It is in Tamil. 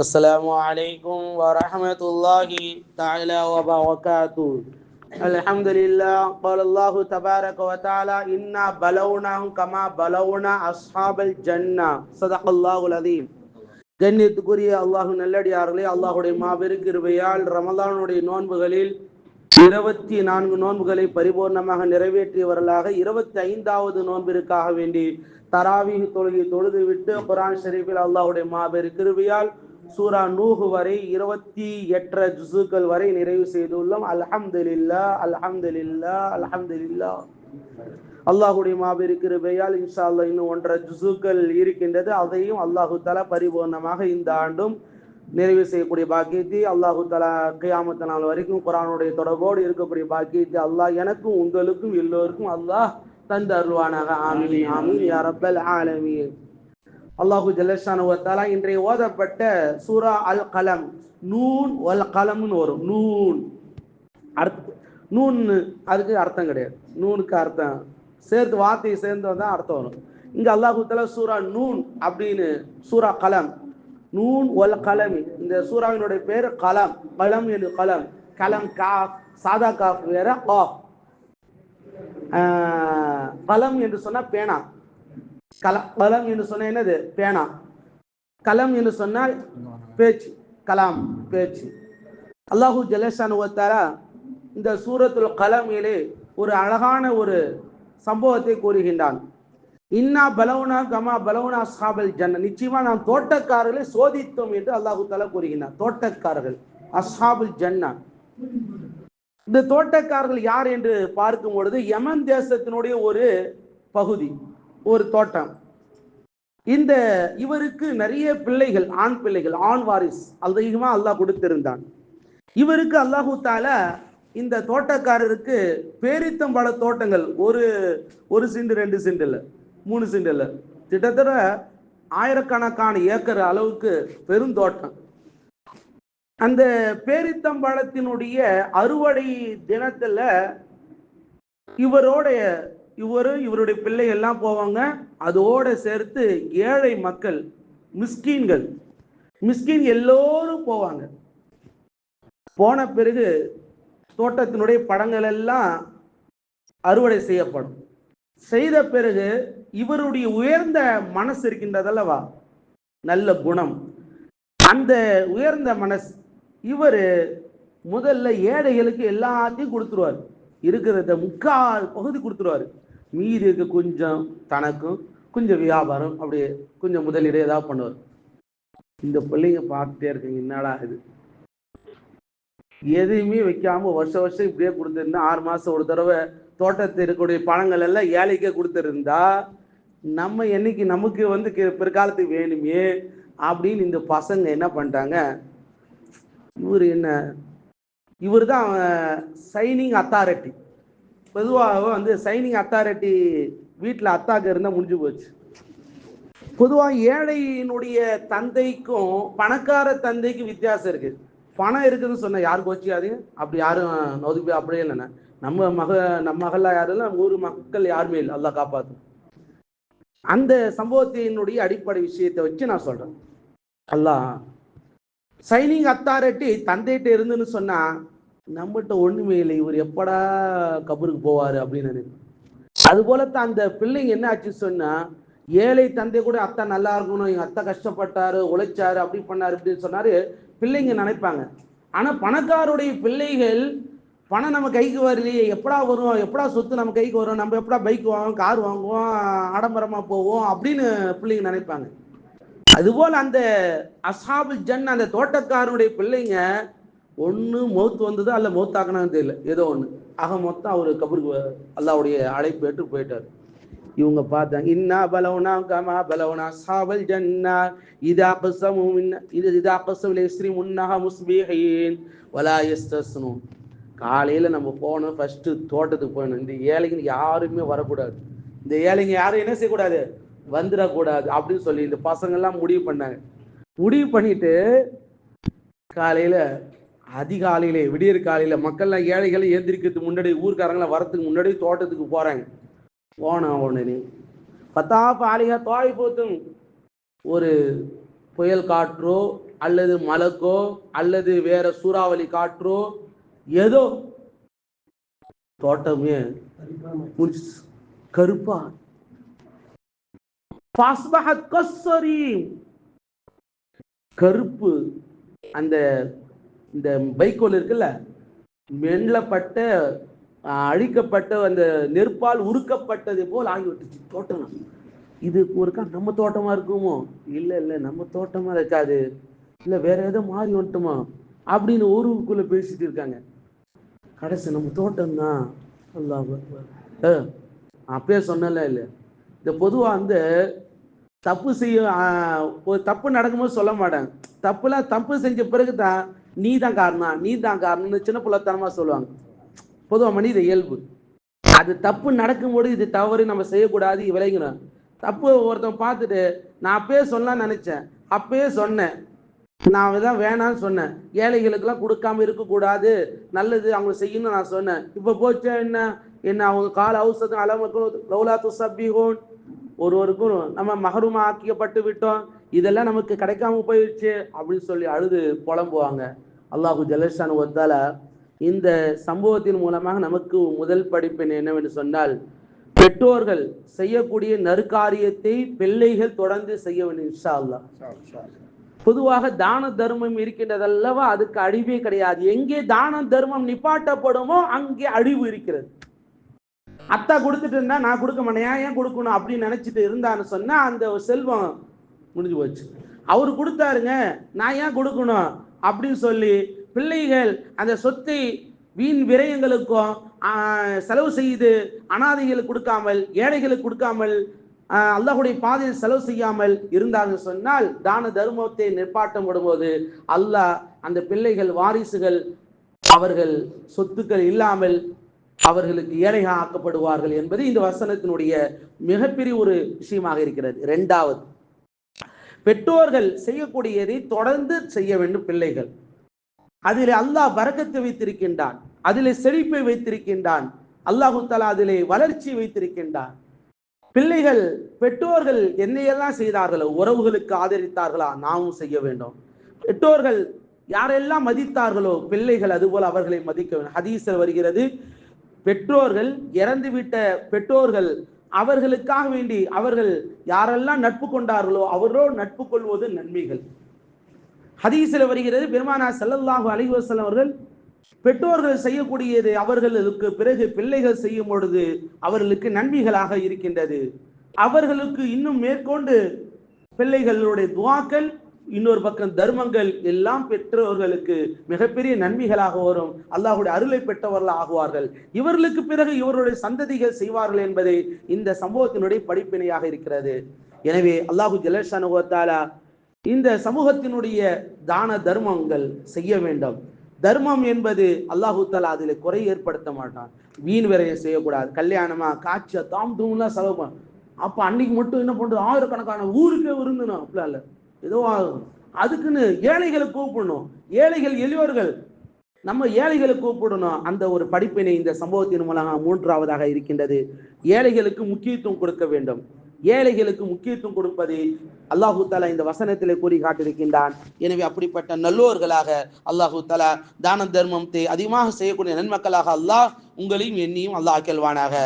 السلام عليكم ورحمة الله تعالى وبركاته الحمد لله قال الله تبارك وتعالى إنا بلوناهم كما بلونا أصحاب الجنة صدق الله العظيم கண்ணியத்துக்குரிய அல்லாஹு நல்லடியார்களே அல்லாஹுடைய மாபெரும் கிருபையால் ரமலானுடைய நோன்புகளில் இருபத்தி நான்கு நோன்புகளை பரிபூர்ணமாக நிறைவேற்றியவர்களாக இருபத்தி ஐந்தாவது நோன்பிற்காக வேண்டி தராவி தொழுகை தொழுது விட்டு குரான் ஷெரீஃபில் அல்லாஹுடைய மாபெரும் கிருபையால் சூரா நூஹு வரை இருபத்தி எட்டரை ஜுசுக்கள் வரை நிறைவு செய்துள்ளோம். அல்ஹம்துலில்லா அல்ஹம்துலில்லா அல்ஹம்துலில்லா. அல்லாஹுடைய மாபெரும் கிருபையால் இன்ஷா அல்லாஹ் இன்னும் ஒன்றரை ஜுசுக்கள் இருக்கின்றது. அதையும் அல்லாஹு தலா பரிபூர்ணமாக இந்த ஆண்டும் நிறைவு செய்யக்கூடிய பாக்கியத்தை அல்லாஹு தலா கியாமத்த நாள் வரைக்கும் குரானுடைய தொடர்போடு இருக்கக்கூடிய பாக்கியத்தை அல்லாஹ் எனக்கும் உங்களுக்கும் எல்லோருக்கும் அல்லாஹ் தந்து அருள்வானாக ஆமீன். ஆமீன் யாரப்பல் ஆலமீன். அல்லாஹு ஜல்லஷானுவத்தாலா இன்றைய ஓதப்பட்ட சூரா அல் கலம். நூன் வல் கலம்னு வரும். நூன். அர்த்தம் நூன் அதுக்கு அர்த்தம் கிடையாது. நூனுக்கு அர்த்தம். சேர்த்து வார்த்தையை சேர்ந்து வந்தால் அர்த்தம் வரும். இங்கே அல்லாஹு தலா சூரா நூன் அப்படின்னு சூரா கலம். நூன் ஒல் கலமி. இந்த சூறாவினுடைய பேர் கலம். கலம் என்று கலம். கலம் காஃப். சாதா காஃப் வேற ஆஃப். கலம் என்று சொன்னால் பேனா. கலம் கலம் என்று சொன்ன என்னது? பேனா. கலம் என்று சொன்னால் பேச்சு. கலாம் பேச்சு. அல்லாஹூ ஜலேஷான் ஒத்தாரா இந்த சூரத்துல் கலமிலே ஒரு அழகான ஒரு சம்பவத்தை கூறுகின்றான். இன்னா பலவுனா கமா பலவுனா சாபல் ஜன்ன நிச்சயமா நாம் தோட்டக்காரர்களை சோதித்தோம் என்று அல்லாஹு தாலா கூறுகின்றான். தோட்டக்காரர்கள். அஸ்ஹாபுல் ஜன்னா. இந்த தோட்டக்காரர்கள் யார் என்று பார்க்கும் பொழுது யமன் தேசத்தினுடைய ஒரு பகுதி. ஒரு தோட்டம். இந்த இவருக்கு நிறைய பிள்ளைகள் ஆண் பிள்ளைகள் ஆண் வாரிஸ் அதிகமா அல்லாஹ் கொடுத்திருந்தான். இவருக்கு அல்லாஹூ இந்த தோட்டக்காரருக்கு பேரித்தம்பழ தோட்டங்கள் ஒரு ஒரு சிண்டு ரெண்டு சிண்டு இல்லை மூணு சிண்டு இல்லை கிட்டத்தட்ட ஆயிரக்கணக்கான ஏக்கர் அளவுக்கு பெருந்தோட்டம் அந்த பேரித்தம்பழத்தினுடைய அறுவடை தினத்துல இவரோடைய இவரு இவருடைய பிள்ளை எல்லாம் போவாங்க. அதோட சேர்த்து ஏழை மக்கள் மிஸ்கீன்கள் மிஸ்கீன் எல்லோரும் போவாங்க. போன பிறகு தோட்டத்தினுடைய படங்கள் எல்லாம் அறுவடை செய்யப்படும். செய்த பிறகு இவருடைய உயர்ந்த மனசு இருக்கின்றதல்லவா நல்ல குணம். அந்த உயர்ந்த மனசு இவர் முதல்ல ஏழைகளுக்கு எல்லாத்தையும் கொடுத்துருவார். இருக்கிறத முக்கால் பகுதி கொடுத்துருவாரு. மீதி இருக்க கொஞ்சம் தனக்கும் கொஞ்சம் வியாபாரம் அப்படியே கொஞ்சம் முதலீடு ஏதாவது பண்ணுவார். இந்த பிள்ளைங்க பார்த்துட்டே இருக்குங்க என்னடா இது? எதையுமே வைக்காம வருஷம் வருஷம் இப்படியே கொடுத்துருந்தா ஆறு மாசம் ஒரு தடவை தோட்டத்தில் இருக்கக்கூடிய பழங்கள் எல்லாம் ஏழைக்கே கொடுத்துருந்தா நம்ம என்னைக்கு நமக்கு வந்து பிற்காலத்துக்கு வேணுமே அப்படின்னு இந்த பசங்க என்ன பண்ணிட்டாங்க? இவர் என்ன? இவர் தான் சைனிங் அத்தாரிட்டி பொதுவாக வந்து சைனிங் அத்தாரிட்டி வீட்டில் அத்தாக்கு இருந்தால் முடிஞ்சு போச்சு. பொதுவாக ஏழையினுடைய தந்தைக்கும் பணக்கார தந்தைக்கும் வித்தியாசம் இருக்குது பணம் இருக்குதுன்னு சொன்ன யாருக்கு வச்சுக்காதீங்க அப்படி யாரும் நொதுப்பி அப்படியே இல்லைண்ணே. நம்ம மக நம்ம மகள்லாம் யாரும் இல்லை நம்ம ஊர் மக்கள் யாருமே இல்லை. அல்லா காப்பாற்றும் அந்த சம்பவத்தினுடைய அடிப்படை விஷயத்தை வச்சு நான் சொல்கிறேன் அல்லா சைனிங் அத்தாரிட்டி தந்தைகிட்ட இருந்துன்னு சொன்னால் நம்மகிட்ட ஒண்ணுமே இல்லை. இவர் எப்படா கபருக்கு போவாரு அப்படின்னு நினைப்பேன். அது போலத்தான் அந்த பிள்ளைங்க என்ன ஆச்சு சொன்னா ஏழை தந்தை கூட அத்தா நல்லா இருக்கணும் எங்க அத்தா கஷ்டப்பட்டாரு உழைச்சாரு அப்படி பண்ணாரு அப்படின்னு சொன்னாரு பிள்ளைங்க நினைப்பாங்க. ஆனா பணக்காருடைய பிள்ளைகள் பணம் நம்ம கைக்கு வரலையே எப்படா வரும் எப்படா சொத்து நம்ம கைக்கு வரும் நம்ம எப்படா பைக் வாங்குவோம் கார் வாங்குவோம் ஆடம்பரமா போவோம் அப்படின்னு பிள்ளைங்க நினைப்பாங்க. அதுபோல் அந்த அசாபு ஜன் அந்த தோட்டக்காரனுடைய பிள்ளைங்க ஒன்று மௌத்து வந்ததா அல்ல மௌத்தாக்கணும்னு தெரியல. ஏதோ ஒன்று ஆக மொத்தம் அவர் கபருக்கு அல்லாவுடைய அழைப்பு ஏற்று போயிட்டார். இவங்க பார்த்தாங்க இன்னா பலவுனா கமா பலவுனா சாவல் ஜன்னா இதா கசமு இது இதா கசம் ஸ்ரீ முன்னஹா முஸ்பீஹீன். வலா யஸ்தஸ்னூன் காலையில் நம்ம போனோம் ஃபஸ்ட்டு தோட்டத்துக்கு போகணும் இந்த ஏழைங்க யாருமே வரக்கூடாது. இந்த ஏழைங்க யாரும் என்ன செய்யக்கூடாது? வந்துடக்கூடாது அப்படின்னு சொல்லி இந்த பசங்கள்லாம் முடிவு பண்ணாங்க. முடிவு பண்ணிட்டு காலையில் அதிகாலையிலே விடியற் காலையில மக்கள்லாம் ஏழைகளை ஏந்திரிக்கிறதுக்கு முன்னாடி ஊர்க்காரங்களாம் வரத்துக்கு முன்னாடி தோட்டத்துக்கு போறாங்க. போன உடனே பத்தா பாலிகா தோய் போத்தும். ஒரு புயல் காற்றோ அல்லது மலக்கோ அல்லது வேற சூறாவளி காற்றோ ஏதோ தோட்டமே கருப்பா. கருப்பு அந்த இந்த பைக்கோல் இருக்குல்ல மெல்லப்பட்ட அழிக்கப்பட்ட அந்த நெருப்பால் உருக்கப்பட்டது போல் ஆகிவிட்டுச்சு தோட்டம். இது ஒருக்கா நம்ம தோட்டமா இருக்குமோ? இல்லை இல்லை நம்ம தோட்டமா இருக்காது. இல்லை வேற ஏதோ மாறி வந்துட்டுமா? அப்படின்னு ஊருக்குள்ள பேசிட்டு இருக்காங்க. கடைசி நம்ம தோட்டம் தான் அல்லாஹ் அப்பயே சொன்னல இல்லை. இந்த பொதுவாக வந்து தப்பு செய்ய ஒரு தப்பு நடக்கும்போது சொல்ல மாட்டாங்க தப்புலாம் தப்பு செஞ்ச பிறகு தான் நீ தான் காரணம்? நீ தான் காரணம்னு சின்ன பிள்ளைத்தனமா சொல்லுவாங்க. பொதுவாக மனித இயல்பு. அது தப்பு நடக்கும்போது இது தவறு நம்ம செய்யக்கூடாது விளைங்கணும் தப்பு ஒருத்தன் பார்த்துட்டு நான் அப்பயே சொல்லலாம்னு நினைச்சேன். அப்பயே சொன்னேன். நான் இதான் வேணாம்னு சொன்னேன். ஏழைகளுக்கெல்லாம் கொடுக்காம இருக்கக்கூடாது. நல்லது அவங்க செய்யணும்னு நான் சொன்னேன். இப்போ போச்சா என்ன? என்ன அவங்க கால அவசரம் அளவுக்கும் லௌலா துசப்பிஹோன். ஒருவருக்கும் நம்ம மகரூமா ஆக்கியப்பட்டு விட்டோம். இதெல்லாம் நமக்கு கிடைக்காம போயிடுச்சு அப்படின்னு சொல்லி அழுது புலம்புவாங்க. அல்லாஹு ஜலஷான் ஒத்தால இந்த சம்பவத்தின் மூலமாக நமக்கு முதல் படிப்பின் என்னவென்று சொன்னால் பெற்றோர்கள் செய்யக்கூடிய நறுக்காரியத்தை பிள்ளைகள் தொடர்ந்து செய்ய வேண்டும் இன்ஷா அல்லாஹ். பொதுவாக தான தர்மம் இருக்கின்றது அல்லவா அதுக்கு அழிவே கிடையாது. எங்கே தான தர்மம் நிப்பாட்டப்படுமோ அங்கே அழிவு இருக்கிறது. அத்தா கொடுத்துட்டு இருந்தா நான் கொடுக்க மாட்டேன் ஏன் கொடுக்கணும் அப்படின்னு நினைச்சிட்டு இருந்தான்னு சொன்னா அந்த செல்வம் முடிஞ்சு போச்சு. அவர் கொடுத்தாருங்க நான் ஏன் கொடுக்கணும்? அப்படின்னு சொல்லி பிள்ளைகள் அந்த சொத்தை வீண் விரயங்களுக்கும் செலவு செய்து அனாதைகளுக்கு கொடுக்காமல் ஏழைகளுக்கு கொடுக்காமல் அல்லாஹுடைய பாதையில் செலவு செய்யாமல் இருந்தாங்க சொன்னால் தான தர்மத்தை நிற்பாட்டம் விடும்போது அல்லாஹ் அந்த பிள்ளைகள் வாரிசுகள் அவர்கள் சொத்துக்கள் இல்லாமல் அவர்களுக்கு ஏழைகள் ஆக்கப்படுவார்கள் என்பது இந்த வசனத்தினுடைய மிகப்பெரிய ஒரு விஷயமாக இருக்கிறது. இரண்டாவது பெற்றோர்கள் செய்யக்கூடியதை தொடர்ந்து செய்ய வேண்டும் பிள்ளைகள். அதிலே அல்லாஹ் வரக்கத்தை வைத்திருக்கின்றான். அதிலே செழிப்பை வைத்திருக்கின்றான். அல்லாஹு தஆலா அதிலே வளர்ச்சி வைத்திருக்கின்றான். பிள்ளைகள் பெற்றோர்கள் என்னையெல்லாம் செய்தார்களோ உறவுகளுக்கு ஆதரித்தார்களா நாமும் செய்ய வேண்டும். பெற்றோர்கள் யாரெல்லாம் மதித்தார்களோ பிள்ளைகள் அதுபோல் அவர்களை மதிக்க வேண்டும். ஹதீசர் வருகிறது பெற்றோர்கள் இறந்துவிட்ட பெற்றோர்கள் அவர்களுக்காக வேண்டி அவர்கள் யாரெல்லாம் நட்பு கொண்டார்களோ அவரோடு நட்பு கொள்வது நன்மைகள். ஹதீஸில் வருகிறது பெருமானா செல்லல்லாஹு அலைஹி அவர்கள் பெற்றோர்கள் செய்யக்கூடியது அவர்களுக்கு பிறகு பிள்ளைகள் செய்யும் பொழுது அவர்களுக்கு நன்மைகளாக இருக்கின்றது. அவர்களுக்கு இன்னும் மேற்கொண்டு பிள்ளைகளுடைய துவாக்கள் இன்னொரு பக்கம் தர்மங்கள் எல்லாம் பெற்றவர்களுக்கு மிகப்பெரிய நன்மைகளாக வரும். அல்லாஹுடைய அருளை பெற்றவர்கள் ஆகுவார்கள். இவர்களுக்கு பிறகு இவருடைய சந்ததிகள் செய்வார்கள் என்பதை இந்த சம்பவத்தினுடைய படிப்பினையாக இருக்கிறது. எனவே அல்லாஹு ஜலஷானுவத்தாலா இந்த சமூகத்தினுடைய தான தர்மங்கள் செய்ய வேண்டும். தர்மம் என்பது அல்லாஹு தாலா அதில் குறை ஏற்படுத்த மாட்டான். வீண் விரையும் செய்யக்கூடாது. கல்யாணமா காய்ச்சல் தாம் தூம்லாம் செலவு அப்போ அப்ப அன்னைக்கு மட்டும் என்ன பண்றது? ஆயிரக்கணக்கான ஊருக்கே விருந்தணும் அப்படிலாம் இல்லை. ஏதோ ஆகும் அதுக்குன்னு ஏழைகளை கூப்பிடணும். ஏழைகள் எளியோர்கள் நம்ம ஏழைகளை கூப்பிடணும். அந்த ஒரு படிப்பினை இந்த சம்பவத்தின் மூலமாக மூன்றாவதாக இருக்கின்றது. ஏழைகளுக்கு முக்கியத்துவம் கொடுக்க வேண்டும். ஏழைகளுக்கு முக்கியத்துவம் கொடுப்பது அல்லாஹு தாலா இந்த வசனத்திலே கூறி காட்டியிருக்கின்றான். எனவே அப்படிப்பட்ட நல்லோர்களாக அல்லாஹு தாலா தான தர்மத்தை அதிகமாக செய்யக்கூடிய நன்மக்களாக அல்லாஹ் உங்களையும் என்னையும் அல்லாஹ் கேள்வானாக